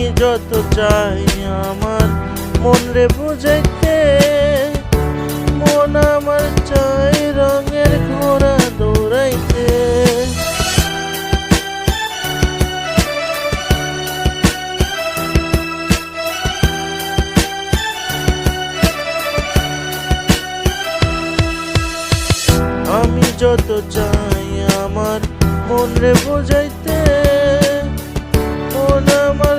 আমি যত চাই আমার মন রে বুঝাইতে, মন আমার চাই রঙের ঘোড়া দৌড়াইতে। আমি যত চাই আমার মন রে বুঝাইতে, মন আমার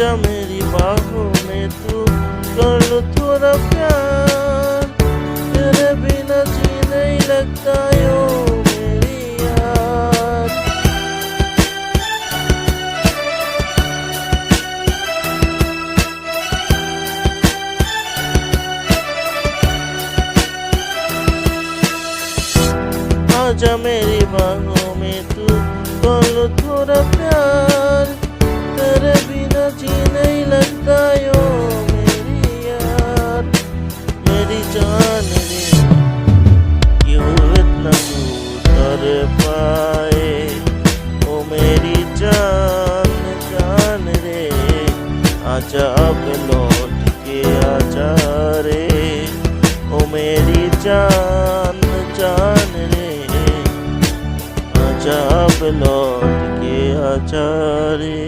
आजा मेरी बाहों में तू कर लो थोड़ा प्यार। तेरे बिना जी नहीं लगता यार। आजा मेरी बाहों में तू कर लो थोड़ा प्यार। तेरे बिना जी नहीं लगता यो मेरी यार। मेरी जान रे, क्यों इतना कर पाए? ओ मेरी जान जान रे, आजा अब लौट के आजा रे। ओ मेरी जान जान रे, आजा अब लौट के आजा रे।